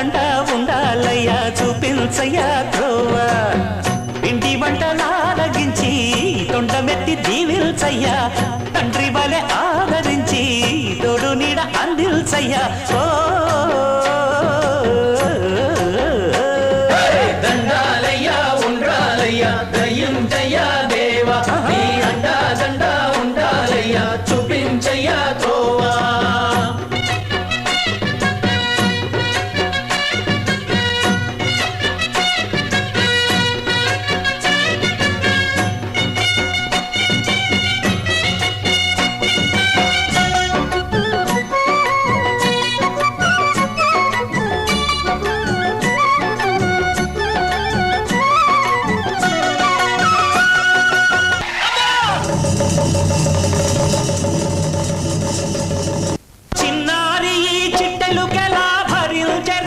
దండ ఉండాలయ్యా చూపించయ్యా త్రోవ. ఇంటి వంటలారగించి తొండమెత్తి దీవిల్చయ్యా తండ్రి వలె ఆదరించి తోడు నీడ అందిల్చయ్యా ఓ. ఉండాలయ్యా దయ్యం 頑張れ!